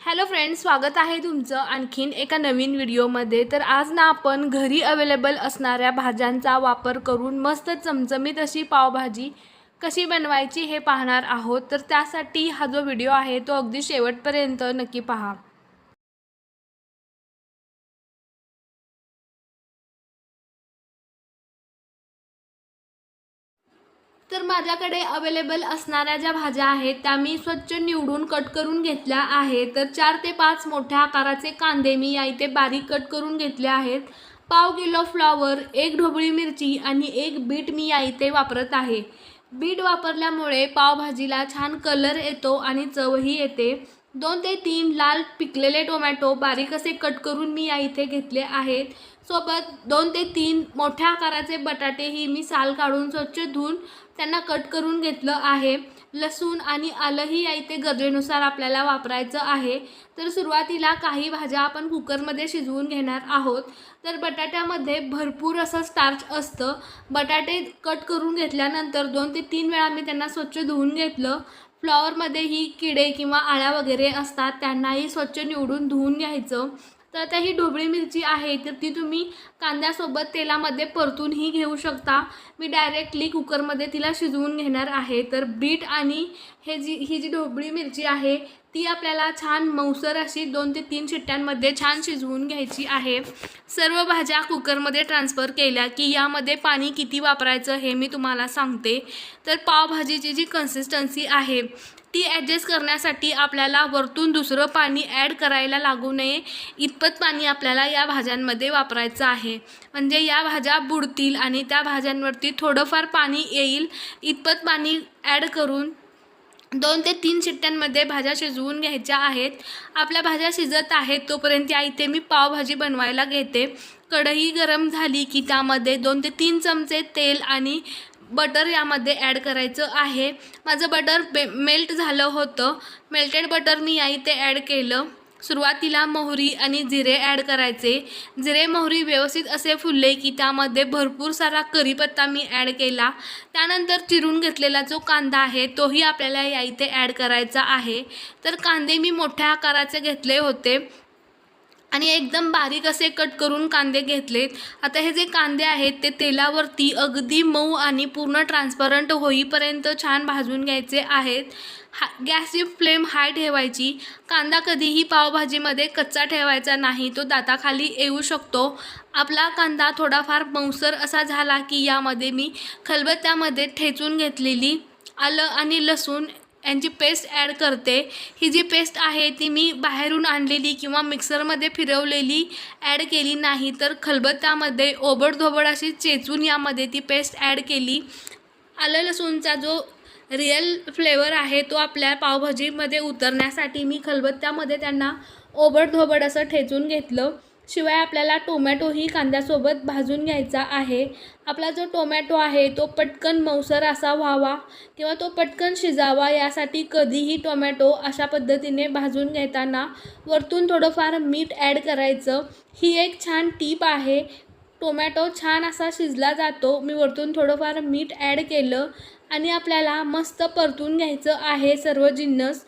Hello friends स्वागत आहे तुमचं आणखीन एका नवीन व्हिडिओमध्ये. तर आज ना आपण घरी अवेलेबल असणाऱ्या भाज्यांचा वापर करून मस्त चमचमीत अशी पावभाजी कशी बनवायची हे पाहणार आहोत. तर त्यासाठी हा जो व्हिडिओ आहे तो अगदी शेवटपर्यंत नक्की पहा. तर माझ्याकडे अवेलेबल असणाऱ्या ज्या भाज्या आहेत त्या मी स्वच्छ निवडून कट करून घेतल्या आहेत. तर चार ते पाच मोठ्या आकाराचे कांदे मी या इथे बारीक कट करून घेतले आहेत. पाव किलो फ्लॉवर एक ढोबळी मिरची आणि एक बीट मी या इथे वापरत आहे. बीट वापरल्यामुळे पावभाजीला छान कलर येतो आणि चवही येते. दोन ते तीन लाल पिकलेले टोमॅटो बारीक असे कट करून मी या इथे घेतले आहेत. सोबत दोन ते तीन मोठ्या आकाराचे बटाटेही मी साल काढून स्वच्छ धुवून त्यांना कट करून घेतलं आहे. लसूण आणि आलंही या इथे गरजेनुसार आपल्याला वापरायचं आहे. तर सुरुवातीला काही भाज्या आपण कुकरमध्ये शिजवून घेणार आहोत. तर बटाट्यामध्ये भरपूर असं स्टार्च असतं. बटाटे कट करून घेतल्यानंतर दोन ते तीन वेळा मी त्यांना स्वच्छ धुवून घेतलं. फ्लॉवरमध्येही किडे किंवा आळ्या वगैरे असतात त्यांनाही स्वच्छ निवडून धुवून घ्यायचं. तर आता ही ढोबळी मिरची आहे तर ती तुम्ही कांद्यासोबत तेलामध्ये परतूनही घेऊ शकता. मी डायरेक्टली कुकरमध्ये तिला शिजवून घेणार आहे. तर बीट आणि हे जी ही जी ढोबळी मिरची आहे ती आपल्याला छान मऊसर अशी दोन ते तीन शिट्ट्यांमध्ये छान शिजवून घ्यायची आहे. सर्व भाज्या कुकरमध्ये ट्रान्सफर केल्या की यामध्ये पाणी किती वापरायचं हे मी तुम्हाला सांगते. तर पावभाजीची जी कन्सिस्टन्सी आहे ती ॲडजस्ट करण्यासाठी आपल्याला वरतून दुसरं पाणी ॲड करायला लागू नये. इतपत पाणी आपल्याला या भाज्यांमध्ये वापरायचं आहे. म्हणजे या भाज्या बुडतील आणि त्या भाज्यांवरती थोडंफार पाणी येईल. इतपत पाणी ॲड करून दोन ते तीन शिट्ट्यांमध्ये भाज्या शिजवून घ्यायच्या आहेत. आपल्या भाज्या शिजत आहेत तोपर्यंत या इथे मी पावभाजी बनवायला घेते. कढई गरम झाली की त्यामध्ये दोन ते तीन चमचे तेल आणि बटर यामध्ये ॲड करायचं आहे. माझं बटर बे मेल्ट झालं होतं. मेल्टेड बटर मी या इथे ॲड केलं. सुरुवातीला मोहरी आणि जिरे ॲड करायचे. जिरे मोहरी व्यवस्थित असे फुलले की त्यामध्ये भरपूर सारा करीपत्ता मी ॲड केला. त्यानंतर चिरून घेतलेला जो कांदा आहे तोही आपल्याला या इथे ॲड करायचा आहे. तर कांदे मी मोठ्या आकाराचे घेतले होते. आणि एकदम बारीक असे कट करून कांदे घेतलेत. आता हे जे कांदे आहेत ते तेलावरती अगदी मऊ आणि पूर्ण ट्रान्सपरंट होईपर्यंत छान भाजून घ्यायचे आहेत. हा गॅसची फ्लेम हाय ठेवायची. कांदा कधीही पावभाजीमध्ये कच्चा ठेवायचा नाही तो दाताखाली येऊ शकतो. आपला कांदा थोडाफार मऊसर असा झाला की यामध्ये मी खलबत्त्यामध्ये ठेचून घेतलेली आलं आणि लसूण यांची पेस्ट ॲड करते ही जी पेस्ट आहे ती मी बाहेरून आणलेली किंवा मिक्सरमध्ये फिरवलेली ॲड केली नाही तर खलबत्त्यामध्ये ओबडधोबड अशी चेचून यामध्ये ती पेस्ट ॲड केली. आलं लसूणचा जो रिअल फ्लेवर आहे तो आपल्या पावभाजीमध्ये उतरण्यासाठी मी खलबत्त्यामध्ये त्यांना ओबडधोबड असं ठेचून घेतलं. शिवाय आपल्याला टोमॅटोही कांद्यासोबत भाजून घ्यायचा आहे. आपला जो टोमॅटो आहे तो पटकन मऊसर असा व्हावा किंवा तो पटकन शिजावा यासाठी कधीही टोमॅटो अशा पद्धतीने भाजून घेताना वरतून थोडंफार मीठ ॲड करायचं. ही एक छान टीप आहे. टोमॅटो छान असा शिजला जातो. मी वरतून थोडंफार मीठ ॲड केलं आणि आपल्याला मस्त परतून घ्यायचं आहे सर्व जिन्नस.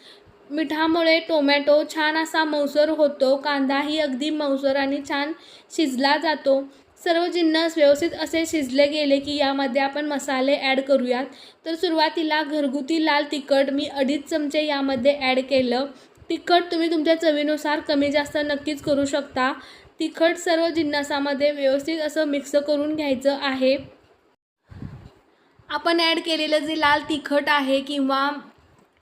मिठामुळे टोमॅटो छान असा मऊसर होतो कांदाही अगदी मऊसर आणि छान शिजला जातो. सर्व जिन्नस व्यवस्थित असे शिजले गेले की यामध्ये आपण मसाले ॲड करूयात. तर सुरुवातीला घरगुती लाल तिखट मी अडीच चमचे यामध्ये ॲड केलं. तिखट तुम्ही तुमच्या चवीनुसार कमी जास्त नक्कीच करू शकता. तिखट सर्व जिन्नसामध्ये व्यवस्थित असं मिक्स करून घ्यायचं आहे. आपण ॲड केलेलं जे लाल तिखट आहे किंवा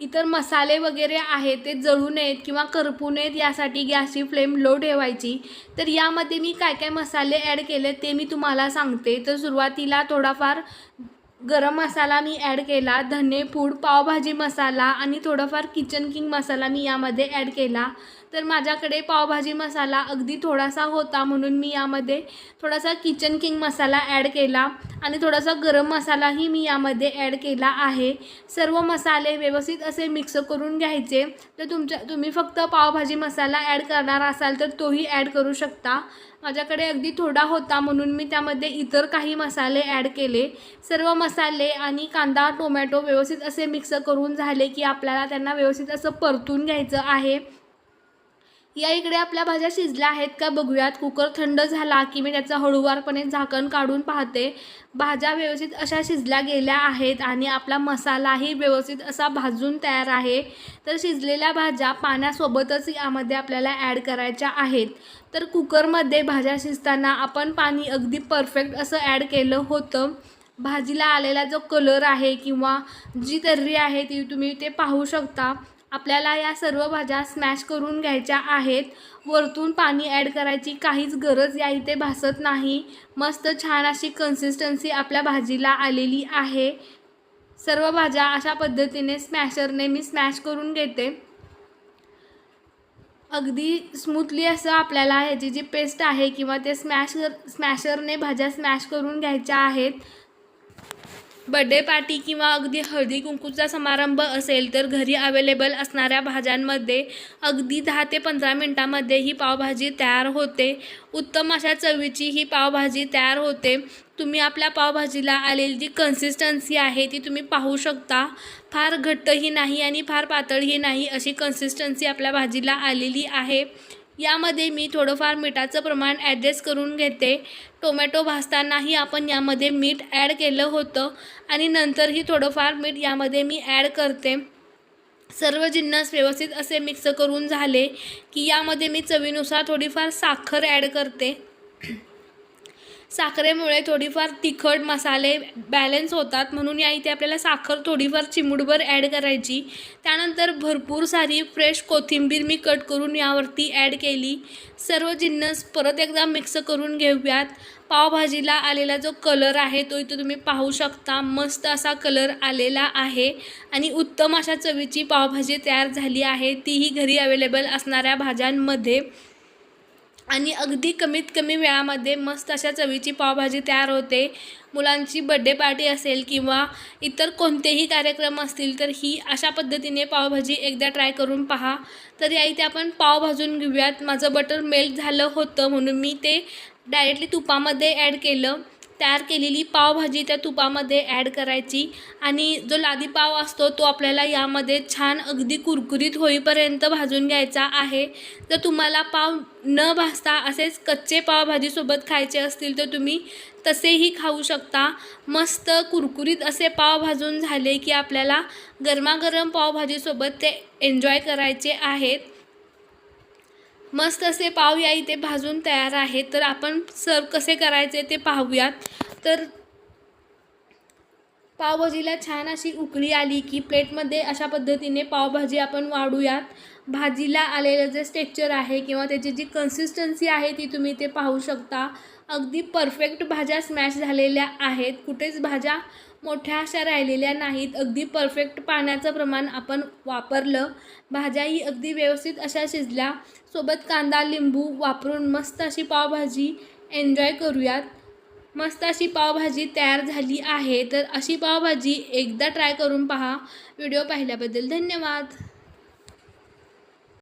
इतर मसाले वगैरे आहेत ते जळू नयेत किंवा करपू नयेत यासाठी गॅसची फ्लेम लो ठेवायची. तर यामध्ये मी काय काय मसाले ॲड केले ते मी तुम्हाला सांगते. तर सुरुवातीला थोडाफार गरम मसाला मी ॲड केला धनेपूड पावभाजी मसाला आणि थोडाफार किचन किंग मसाला मी यामध्ये ॲड केला. तर माझ्याकडे पावभाजी मसाला अगदी थोडासा होता म्हणून मी यामध्ये थोडासा किचन किंग मसाला ॲड केला. आणि थोडासा गरम मसालाही मी यामध्ये ॲड केला आहे. सर्व मसाले व्यवस्थित असे मिक्स करून घ्यायचे. तर तुमच्या तुम्ही फक्त पावभाजी मसाला ॲड करणार असाल तर तोही ॲड करू शकता. माझ्याकडे अगदी थोडा होता म्हणून मी त्यामध्ये इतर काही मसाले ॲड केले. सर्व मसाले आणि कांदा टोमॅटो व्यवस्थित असे मिक्स करून झाले की आपल्याला त्यांना व्यवस्थित असं परतून घ्यायचं आहे. या इकडे आपल्या भाज्या शिजल्या आहेत का बघूयात. कुकर थंड झाला की मी त्याचं हळूवारपणे झाकण काढून पाहते. भाज्या व्यवस्थित अशा शिजल्या गेल्या आहेत आणि आपला मसालाही व्यवस्थित असा भाजून तयार आहे. तर शिजलेल्या भाज्या पाण्यासोबतच यामध्ये आपल्याला ॲड करायच्या आहेत. तर कुकरमध्ये भाज्या शिजताना आपण पाणी अगदी परफेक्ट असं ॲड केलं होतं. भाजीला आलेला जो कलर आहे किंवा जी तर्री आहे ती तुम्ही ते पाहू शकता. आपल्याला या सर्व भाज्या स्मॅश करून घ्यायच्या आहेत. वरतून पाणी ॲड करायची काहीच गरज या इथे भासत नाही. मस्त छान अशी कन्सिस्टन्सी आपल्या भाजीला आलेली आहे. सर्व भाज्या अशा पद्धतीने स्मॅशरने मी स्मॅश करून घेते. अगदी स्मूथली असं आपल्याला ह्याची जी पेस्ट आहे किंवा ते स्मॅश स्मॅशरने भाज्या स्मॅश करून घ्यायच्या आहेत. बड्डे पार्टी किंवा अगदी हळदी कुंकूचा समारंभ असेल तर घरी अवेलेबल असणाऱ्या भाज्यांमध्ये अगदी दहा ते पंधरा मिनटामध्ये ही पावभाजी तयार होते. उत्तम अशा चवीची ही पावभाजी तयार होते. तुम्ही आपल्या पावभाजीला आलेली जी कन्सिस्टन्सी आहे ती तुम्ही पाहू शकता. फार घट्टही नाही आणि फार पातळही नाही अशी कन्सिस्टन्सी आपल्या भाजीला आलेली आहे. यामध्ये मी थोडंफार मिठाचं प्रमाण ॲडजस्ट करून घेते. टोमॅटो भाजतानाही आपण यामध्ये मीठ ॲड केलं होतं आणि नंतरही थोडंफार मीठ यामध्ये मी ॲड करते. सर्व जिन्नस व्यवस्थित असे मिक्स करून झाले की यामध्ये मी चवीनुसार थोडीफार साखर ॲड करते. साखरेमुळे थोडीफार तिखट मसाले बॅलन्स होतात. म्हणून या इथे आपल्याला साखर थोडीफार चिमूटभर ॲड करायची. त्यानंतर भरपूर सारी फ्रेश कोथिंबीर मी कट करून यावरती ॲड केली. सर्व जिन्नस परत एकदा मिक्स करून घेऊयात. पावभाजीला आलेला जो कलर आहे तो इथं तुम्ही पाहू शकता. मस्त असा कलर आलेला आहे. आणि उत्तम अशा चवीची पावभाजी तयार झाली आहे. तीही घरी अवेलेबल असणाऱ्या भाज्यांमध्ये. आणि अगदी कमीत कमी वेळामध्ये मस्त अशा चवीची पावभाजी तयार होते. मुलांची बड्डे पार्टी असेल किंवा इतर कोणतेही कार्यक्रम असतील तर ही अशा पद्धतीने पावभाजी एकदा ट्राय करून पहा. तर या इथे आपण पाव भाजून घेऊयात. माझं बटर मेल्ट झालं होतं म्हणून मी ते डायरेक्टली तुपामध्ये ॲड केलं. तयार केलेली पावभाजी त्या तुपामध्ये ॲड करायची. आणि जो लादी पाव असतो तो आपल्याला यामध्ये छान अगदी कुरकुरीत होईपर्यंत भाजून घ्यायचा आहे. जर तुम्हाला पाव न भाजता असेच कच्चे पावभाजीसोबत खायचे असतील तर तुम्ही तसेही खाऊ शकता. मस्त कुरकुरीत असे पाव भाजून झाले की आपल्याला गरमागरम पावभाजीसोबत ते एन्जॉय करायचे आहेत. मस्त असे पाव या इथे भाजून तयार आहेत. तर आपण सर्व कसे करायचे ते पाहूयात. तर पावभाजीला छान अशी उकळी आली की प्लेटमध्ये अशा पद्धतीने पावभाजी आपण वाढूयात. भाजीला आलेलं जे स्टेक्चर आहे किंवा त्याची जी कन्सिस्टन्सी आहे ती तुम्ही ते पाहू शकता. अगदी परफेक्ट भाज्या स्मॅश झालेल्या आहेत. कुठेच भाज्या मोठ्या अशा राहिलेल्या नाहीत. अगदी परफेक्ट पाण्याचं प्रमाण आपण वापरलं. भाज्याही अगदी व्यवस्थित अशा शिजल्या. सोबत कांदा लिंबू वापरून मस्त अशी पावभाजी एन्जॉय करूयात. मस्त अशी पावभाजी तयार झाली आहे. तर अशी पावभाजी एकदा ट्राय करून पहा. व्हिडिओ पाहिल्याबद्दल धन्यवाद.